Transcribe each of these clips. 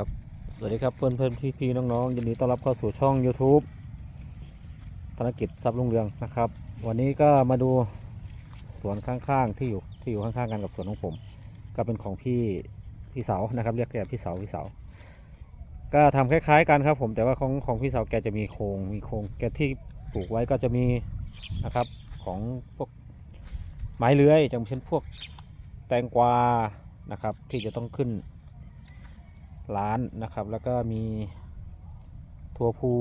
ครับ สวัสดีครับเพื่อนเพื่อนพี่พี่น้องๆยินดีต้อนรับเข้าสู่ช่อง YouTube ธนกิจทรัพย์รุ่งเรืองนะครับ วันนี้ก็มาดูสวนข้างๆที่อยู่ที่อยู่ข้างๆกันกับสวนของผม ก็เป็นของพี่พี่เสานะครับ เรียกแกพี่เสาพี่เสาก็ทำคล้าย ๆ กันครับ ผมแต่ว่าของของพี่เสาแกจะมีโครงมีโครงแกที่ปลูกไว้ก็จะมีนะครับของพวกไม้เลื้อยอย่างเช่นพวกแตงกวานะครับ ที่จะต้องขึ้น ร้านนะครับ แล้วก็มีทัวพู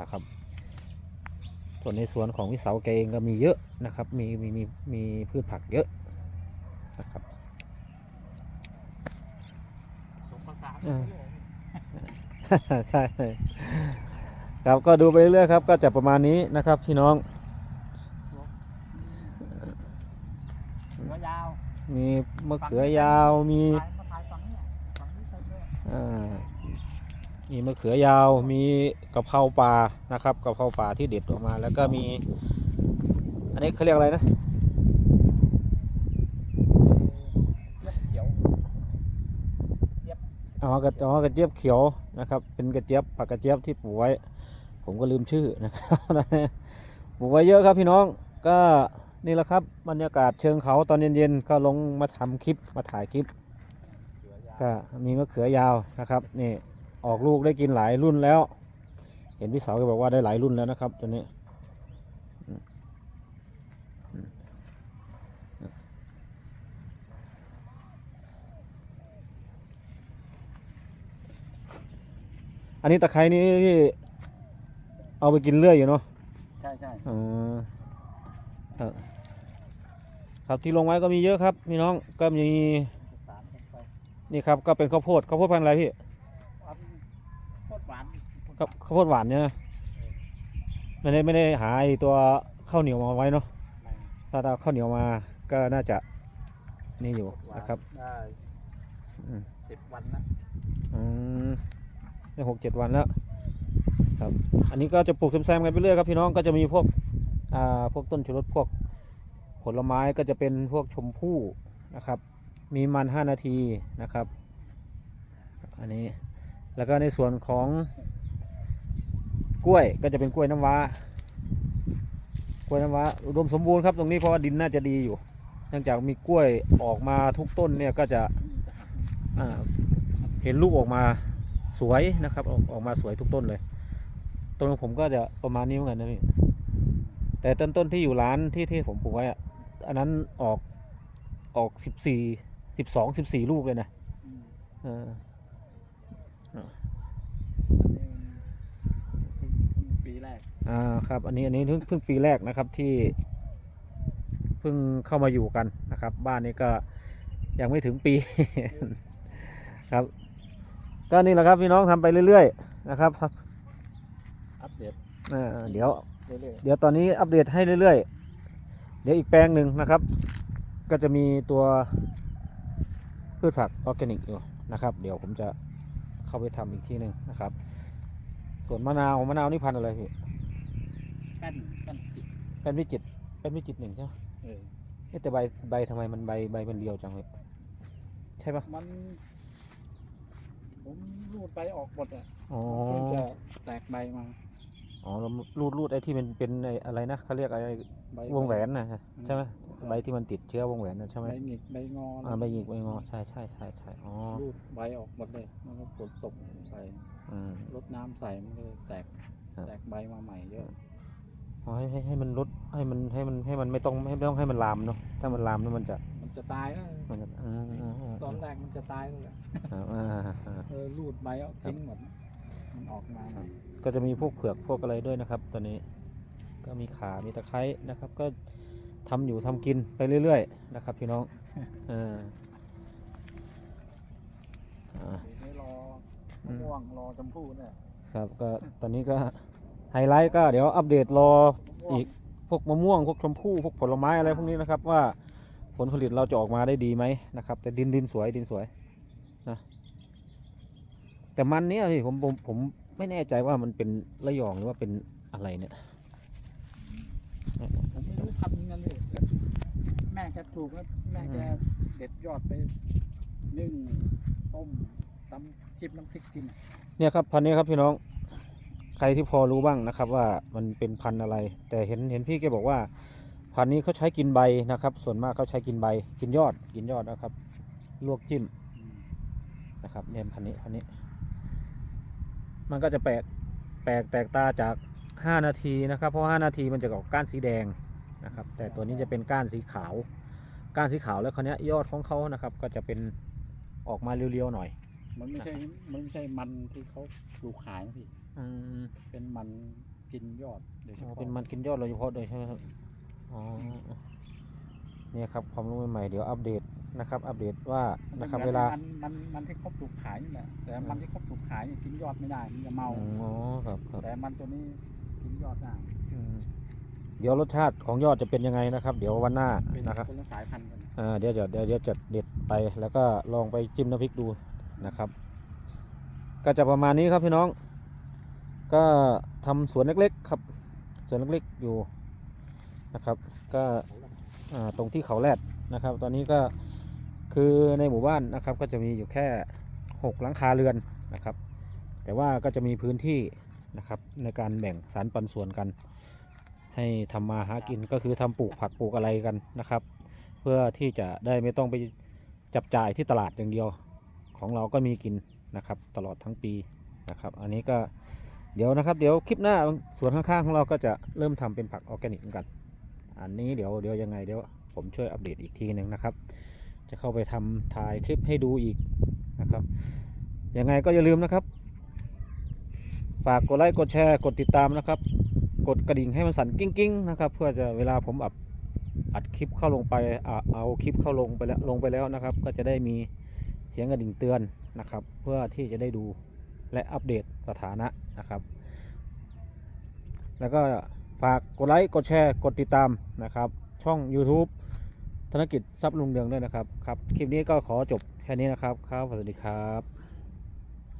นะครับส่วนในสวนของวิเสาแกเองก็มีเยอะนะครับ มีมีมีมีพืชผักเยอะนะครับสมภาษาเออใช่ครับก็ดูไปเรื่อยๆครับก็จะประมาณนี้นะครับพี่น้องหัวยาวมีมะเขือยาวมี มเลยอ่ามีมะเขือยาว มีกะเพราป่านะครับกะเพราป่าที่เด็ดออกมา แล้วก็มี อันนี้เขาเรียกอะไรนะเย็บเขียวอ๋อกระอ๋อกระเจี๊ยบเขียวนะครับ เป็นกระเจี๊ยบผักกระเจี๊ยบที่ปลูกไว้ ผมก็ลืมชื่อนะครับปลูกไว้เยอะครับพี่น้องก็นี่แหละครับบรรยากาศเชิงเขาตอนเย็นๆก็ลงมาทำคลิปมาถ่ายคลิปเขือยาว ก็มีมะเขือยาวนะครับนี่ออกลูกได้กินหลายรุ่นแล้ว เห็นพี่เสาวก็บอกว่าได้หลายรุ่นแล้วนะครับตัวนี้อืมอืมอันนี้ตะไคร้นี่ที่เอาไปกินเรื่อยอยู่เนาะใช่ใช่อ๋อครับครับที่ลงไว้ก็มีเยอะครับพี่น้องก็มีสารลงไป นี่ครับก็เป็นข้าวโพดข้าวโพดพันธุ์อะไรพี่เอาโคตรหวานข้าวข้าวโพดหวานเนี่ยนะไม่ได้ไม่ได้หาไอตัวข้าวเหนียวมาไว้เนาะถ้าเอาข้าวเหนียวมาก็น่าจะนี่อยู่นะครับได้อืมสิบวันนะอืมได้หกเจ็ดวันแล้วครับ อันนี้ก็จะปลูกแซมๆกันไปเรื่อยครับพี่น้องก็จะมีพวกอ่าพวกต้นชูรสพวกผลไม้ก็จะเป็นพวกชมพู่นะครับ มีมันห้านาทีนะครับ อันนี้แล้วก็ในส่วนของกล้วยก็จะเป็นกล้วยน้ำว้ากล้วยน้ำว้าอุดมสมบูรณ์ครับตรงนี้เพราะว่าดินน่าจะดีอยู่เนื่องจากมีกล้วยออกมาทุกต้นเนี่ยก็จะเห็นลูกออกมาสวยนะครับออกออกมาสวยทุกต้นเลยต้นของผมก็จะประมาณนี้เหมือนกันนะพี่แต่ต้นต้นที่อยู่ร้านที่ที่ผมปลูกไว้อะอันนั้นออกออกสิบสี่ สิบสองสิบสี่ลูกเลยนะอืมเอออันนี้มันเพิ่งปีแรกอ่าครับ อันนี้อันนี้เพิ่งเพิ่งปีแรกนะครับที่เพิ่งเข้ามาอยู่กันนะครับ บ้านนี้ก็ยังไม่ถึงปี ครับ ก็นี่แหละครับพี่น้องทำไปเรื่อยๆนะครับอัปเดตอ่าเดี๋ยวเรื่อยเดี๋ยวตอนนี้อัปเดตให้เรื่อยๆ เดี๋ยวอีกแปลงหนึ่งนะครับ ก็จะมีตัว พืชผักออร์แกนิกอยู่นะครับ เดี๋ยวผมจะเข้าไปทำอีกทีหนึ่งนะครับ ส่วนมะนาวมะนาวนี่พันธุ์อะไรพี่ๆแป้นแป้นจิกเป็นวิจิตรเป็นวิจิตรหนึ่งใช่ไหมเออเอ๊ะแต่ใบใบทำไมมันใบใบมันเรียวจังเลยใช่ปะมันผมรูดไปออกหมดอะอ๋อเพิ่งจะแตกใบมาอ๋อเรารูดรูดไอ้ที่มันเป็นไอ้อะไรนะเขาเรียกอะไรใบวงแหวนนะใช่ไหม ใบที่มันติดเชื้อวงแหวนนะใช่ไหมใบหงิกใบงออ่าใบหยิกใบงอใช่ใช่ใช่ใช่อ๋อรูดใบออกหมดเลยแล้วก็ฝนตกใส่อืม รดน้ำใส่มันก็เลยแตกครับ แตกใบมาใหม่เยอะอ๋อให้ให้ให้มันลดให้มันให้มันให้มันไม่ต้องไม่ต้องให้มันลามเนาะถ้ามันลามแล้วมันจะมันจะตายแล้วมันจะอืมอืมอืมตอนแรกมันจะตายเลยครับอ่าอ่า เออรูดใบเอาทิ้งหมด มันออกมาก็จะมีพวกเผือกพวกอะไรด้วยนะครับ ตอนนี้ก็มีขา มีตะไคร้นะครับ ก็ ทำอยู่ทำกินไปเรื่อยๆนะครับพี่น้องอ่าอ่าเดี๋ยวนี้รออืมะมม่วงรอชมพู่เนี่ยครับก็ตอนนี้ก็ไฮไลท์ก็เดี๋ยวอัปเดตรอมะม่วงอีกพวกมะม่วงพวกชมพู่พวกผลไม้อะไรพวกนี้นะครับว่าผลผลิตเราจะออกมาได้ดีไหมนะครับ แต่ดินดินสวยดินสวยนะแต่มันเนี้ยพี่ผมผมผมไม่แน่ใจว่ามันเป็นระยองหรือว่าเป็นอะไรเนี่ย ผมไม่รู้นเลยแม่แกถูกแล้วแม่แกเด็ดยอดไปนึ่งต้มตำจิ้มน้ำพริกกินเนี่ยครับพันนี้ครับพี่น้องใครที่พอรู้บ้างนะครับ ว่ามันเป็นพันธุ์อะไร แต่เห็นเห็นพี่แกบอกว่า พันนี้เขาใช้กินใบนะครับ ส่วนมากเขาใช้กินใบ กินยอดกินยอดนะครับ ลวกจิ้มนะครับเนี่ยพันนี้พันนี้ มันก็จะแปลกแปลกแตกตาจาก 5 นาทีนะครับ เพราะ 5 นาทีมันจะออกก้านสีแดง นะครับ แต่ตัวนี้จะเป็นก้านสีขาว ก้านสีขาวแล้วคราวเนี้ยยอดของเขานะครับ ก็จะเป็นออกมาเรียวๆหน่อย มันไม่ใช่ มันไม่ใช่มันที่เขาปลูกขายนะพี่อืมเป็นมันกินยอดโดยเฉอ๋อพาะเป็นมันกินยอดโดยเฉพาะเลยใช่ไหมครับอ๋อเนี่ยครับความรู้ใหม่ๆเดี๋ยวอัปเดตนะครับ อัปเดตว่ามันนะครับป็เวลา มันมันมันที่เขาปลูกขายนี่แหละแต่มันที่เขาปลูกขายเนี่ยกินยอดไม่ได้มันจะเมาอืมอ๋อครับครับแต่มันตัวนี้กินยอดได้อืม เดี๋ยวรสชาติของยอดจะเป็นยังไงนะครับ เดี๋ยววันหน้าเป็นนะครับคนละสายพันธุ์กันอ่าเดี๋ยวจะเดี๋ยวเดี๋ยวจะเด็ดไปแล้วก็ลองไปจิ้มน้ำพริกดูนะครับ ก็จะประมาณนี้ครับพี่น้อง ก็ทำสวนเล็กๆครับสวนเล็กๆอยู่นะครับ ก็อ่าตรงที่เขาแรดนะครับ ตอนนี้ก็คือในหมู่บ้านนะครับ ก็จะมีอยู่แค่หกหลังคาเรือนนะครับ แต่ว่าก็จะมีพื้นที่นะครับในการแบ่งสรรปันส่วนกัน ให้ทำมาหากินก็คือทำปลูกผักปลูกอะไรกันนะครับ เพื่อที่จะได้ไม่ต้องไปจับจ่ายที่ตลาดอย่างเดียว ของเราก็มีกินนะครับ ตลอดทั้งปีนะครับ อันนี้ก็เดี๋ยวนะครับ เดี๋ยวคลิปหน้าสวนข้างๆของเราก็จะเริ่มทำเป็นผักออร์แกนิกเหมือนกัน อันนี้เดี๋ยวเดี๋ยวยังไงเดี๋ยวผมช่วยอัปเดตอีกทีหนึ่งนะครับ จะเข้าไปทำถ่ายคลิปให้ดูอีกนะครับยังไงก็อย่าลืมนะครับ ฝากกดไลค์กดแชร์กดติดตามนะครับ กดกระดิ่งให้มันสั่นกิ้งๆนะครับ เพื่อจะเวลาผมอัดอัดคลิปเข้าลงไปเอาคลิปเข้าลงไปแล้วลงไปแล้วนะครับ ก็จะได้มีเสียงกระดิ่งเตือนนะครับ เพื่อที่จะได้ดูและอัปเดตสถานะนะครับ แล้วก็ฝากกดไลค์กดแชร์กดติดตามนะครับ ช่อง YouTube ธนกิจทรัพย์ลุงเรืองด้วยนะครับครับ คลิปนี้ก็ขอจบแค่นี้นะครับครับสวัสดีครับ